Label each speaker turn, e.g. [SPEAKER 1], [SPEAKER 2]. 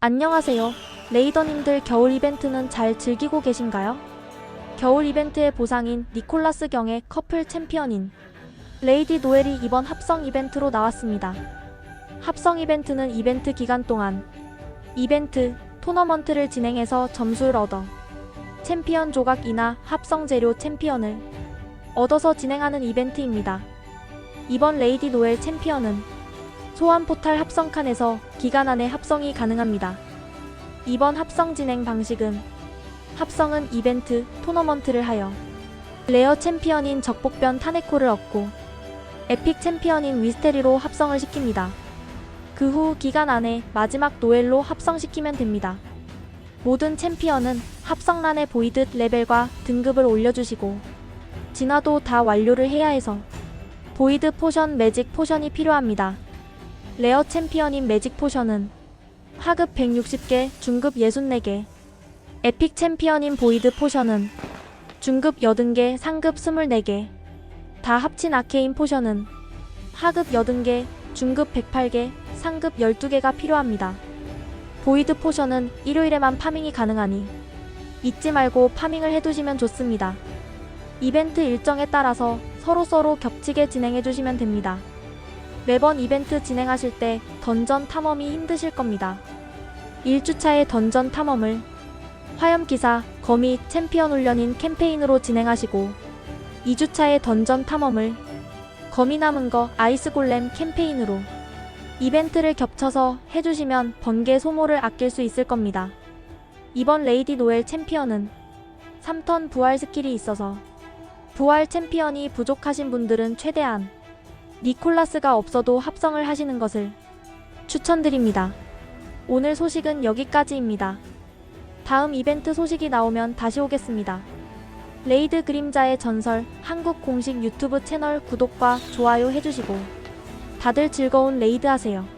[SPEAKER 1] 안녕하세요. 레이더님들 겨울 이벤트는 잘 즐기고 계신가요? 겨울 이벤트의 보상인 니콜라스 경의 커플 챔피언인 레이디 노엘이 이번 합성 이벤트로 나왔습니다. 합성 이벤트는 이벤트 기간 동안 이벤트, 토너먼트를 진행해서 점수를 얻어 챔피언 조각이나 합성 재료 챔피언을 얻어서 진행하는 이벤트입니다. 이번 레이디 노엘 챔피언은 소환 포탈 합성 칸에서 기간 안에 합성이 가능합니다. 이번 합성 진행 방식은 합성은 이벤트, 토너먼트를 하여 레어 챔피언인 적복변 타네코를 얻고 에픽 챔피언인 위스테리로 합성을 시킵니다. 그 후 기간 안에 마지막 노엘로 합성시키면 됩니다. 모든 챔피언은 합성란에 보이듯 레벨과 등급을 올려주시고 진화도 다 완료를 해야 해서 보이드 포션 매직 포션이 필요합니다. 레어 챔피언인 매직 포션은 하급 160개, 중급 64개. 에픽 챔피언인 보이드 포션은 중급 80개, 상급 24개. 다 합친 아케인 포션은 하급 80개, 중급 108개, 상급 12개가 필요합니다. 보이드 포션은 일요일에만 파밍이 가능하니 잊지 말고 파밍을 해두시면 좋습니다. 이벤트 일정에 따라서 서로서로 겹치게 진행해주시면 됩니다. 매번 이벤트 진행하실 때 던전 탐험이 힘드실 겁니다. 1주차의 던전 탐험을 화염기사, 거미, 챔피언 훈련인 캠페인으로 진행하시고 2주차의 던전 탐험을 거미 남은 거 아이스 골렘 캠페인으로 이벤트를 겹쳐서 해주시면 번개 소모를 아낄 수 있을 겁니다. 이번 레이디 노엘 챔피언은 3턴 부활 스킬이 있어서 부활 챔피언이 부족하신 분들은 최대한 니콜라스가 없어도 합성을 하시는 것을 추천드립니다. 오늘 소식은 여기까지입니다. 다음 이벤트 소식이 나오면 다시 오겠습니다. 레이드 그림자의 전설 한국 공식 유튜브 채널 구독과 좋아요 해주시고 다들 즐거운 레이드 하세요.